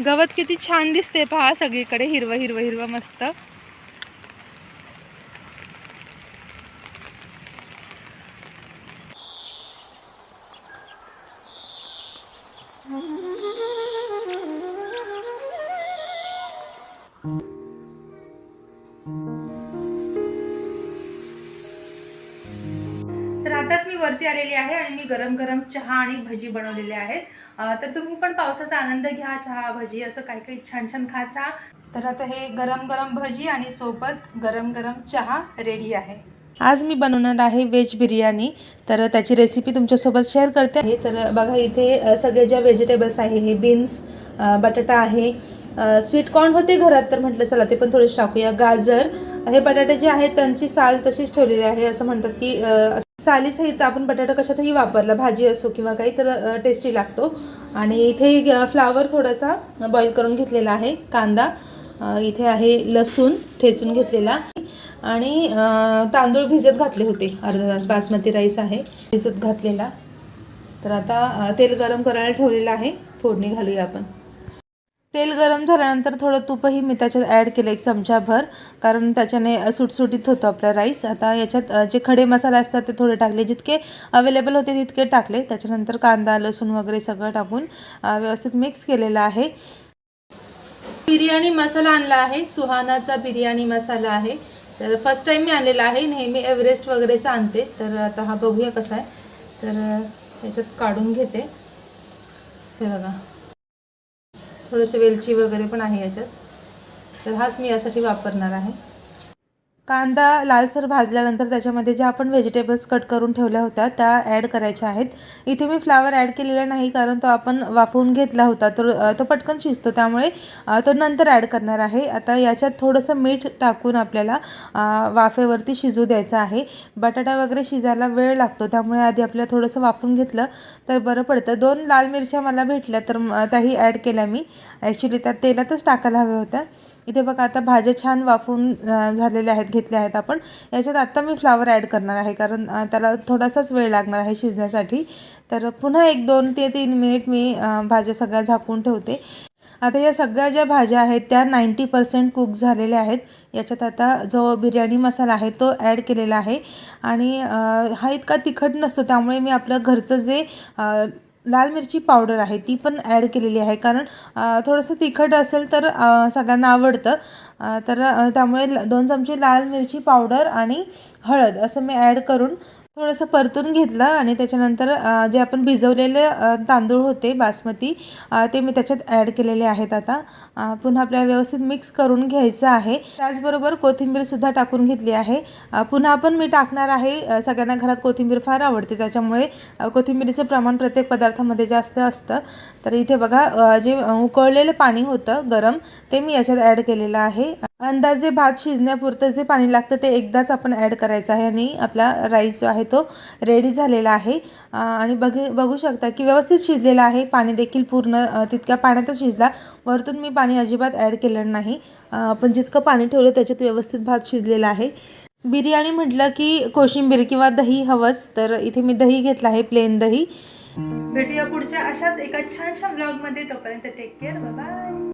गवत किती छान दिसते पहा सगळीकडे हिरवं हिरवं हिरवं मस्त. तर आताच मी वरती आलेली आहे आणि मी गरम गरम चहा आणि भजी बनवलेले आहेत. तर तुम्ही पण पावसाचा आनंद घ्या चहा भजी असं काही काही छान छान खात राहा. तर आता हे गरम गरम भजी आणि सोबत गरम गरम चहा रेडी आहे. आज मी बनवणार आहे व्हेज बिर्याणी. तर त्याची रेसिपी तुमच्यासोबत शेअर करते आहे. तर बघा इथे सगळे ज्या व्हेजिटेबल्स आहे हे बीन्स बटाटा आहे. स्वीट कॉर्न होते घरात तर म्हटलं चला ते पण थोडेसे टाकूया. गाजर हे बटाटे जे आहेत त्यांची साल तशीच ठेवलेली आहे असं म्हणतात की सालीसहित आपण बटाटा कशातही वापरला भाजी असो किंवा काही तर टेस्टी लागतो. आणि इथे फ्लावर थोडासा बॉईल करून घेतलेला आहे कांदा. इथे आहे लसूण ठेचून घेतलेला. आणि तांदूळ भिजत घातले होते. अर्धा तास बासमती राईस आहे भिजत घातलेला. तर आता तेल गरम करायला ठेवलेलं आहे. फोडणी घालूया आपण. तेल गरम झाल्यानंतर थोडं तूपही मी त्याच्यात ॲड केलं एक चमचाभर कारण त्याच्याने सुटसुटीत होतो आपला राईस आता याच्यात जे खडे मसाले असतात ते थोडे टाकले जितके अवेलेबल होते तितके टाकले. त्याच्यानंतर कांदा लसूण वगैरे सगळं टाकून व्यवस्थित मिक्स केलेलं आहे. बिर्याणी मसाला आणला आहे. सुहानाचा बिर्याणी मसाला आहे. तर फर्स्ट टाईम मी आणलेला आहे. नेहमी एव्हरेस्ट वगैरेचा आणते. तर आता हा बघूया कसा आहे. तर याच्यात काढून घेते. हे बघा. थोडंसं वेलची वगैरे पण आहे याच्यात. तर हाच मी यासाठी वापरणार आहे. कांदा लालसर भाजल्यानंतर त्याच्यामध्ये ज्या आपण व्हेजिटेबल्स कट करून ठेवल्या होत्या त्या ॲड करायच्या आहेत. इथे मी फ्लावर ॲड केलेला नाही कारण तो आपण वाफवून घेतला होता. तो तो पटकन शिजतो. त्यामुळे तो नंतर ॲड करणार आहे. आता याच्यात थोडंसं मीठ टाकून आपल्याला वाफेवरती शिजू द्यायचं आहे. बटाटा वगैरे शिजायला वेळ लागतो. त्यामुळे आधी आपल्याला थोडंसं वाफवून घेतलं तर बरं पडतं. दोन लाल मिरच्या मला भेटल्या तर त्याही ॲड केल्या मी. ॲक्च्युली त्या तेलातच टाकायला हव्या होत्या. इथे बघा आता भाज्या छान वाफून झालेल्या आहेत घेतल्या आहेत आपण. याच्यात आत्ता मी फ्लावर ॲड करणार आहे कारण त्याला थोडासाच वेळ लागणार आहे शिजण्यासाठी. तर पुन्हा एक दोन ते तीन मिनिट मी भाज्या सगळ्या झाकून ठेवते. आता या सगळ्या ज्या भाज्या आहेत त्या नाईंटी पर्सेंट कुक झालेल्या आहेत. याच्यात आता जो बिर्याणी मसाला आहे तो ॲड केलेला आहे. आणि हा इतका तिखट नसतो त्यामुळे मी आपलं घरचं जे लाल मिरची पावडर आहे ती पण ॲड केलेली आहे. कारण थोडंसं तिखट असेल तर सगळ्यांना आवडतं. तर त्यामुळे ल- दोन चमचे लाल मिरची पावडर आणि हळद असं मी ॲड करून थोडंसं परतून घेतलं आणि त्याच्यानंतर जे आपण भिजवलेले तांदूळ होते बासमती ते मी त्याच्यात ॲड केलेले आहेत आता. पुन्हा आपल्याला व्यवस्थित मिक्स करून घ्यायचं आहे. त्याचबरोबर कोथिंबीरसुद्धा टाकून घेतली आहे. पुन्हा पण मी टाकणार आहे. सगळ्यांना घरात कोथिंबीर फार आवडते त्याच्यामुळे कोथिंबीरीचं प्रमाण प्रत्येक पदार्थामध्ये जास्त असतं. तर इथे बघा जे उकळलेलं पाणी होतं गरम ते मी याच्यात ॲड केलेलं आहे. अंदाजे भात शिजण्यापुरतं जे पाणी लागतं ते एकदाच आपण ॲड करायचं आहे आणि आपला राईस जो आहे तो रेडी झालेला आहे. आणि बघ बघू शकता की व्यवस्थित शिजलेला आहे. पाणी देखील पूर्ण तितक्या पाण्यातच शिजला. वरतून मी पाणी अजिबात ॲड केलं नाही. आपण जितकं पाणी ठेवलं त्याच्यात व्यवस्थित भात शिजलेला आहे. बिर्याणी म्हटलं की कोशिंबीर किंवा दही हवंच तर इथे मी दही घेतलं आहे प्लेन दही. भेटूया पुढच्या अशाच एका छानशा ब्लॉगमध्ये तोपर्यंत टेक केअर बाय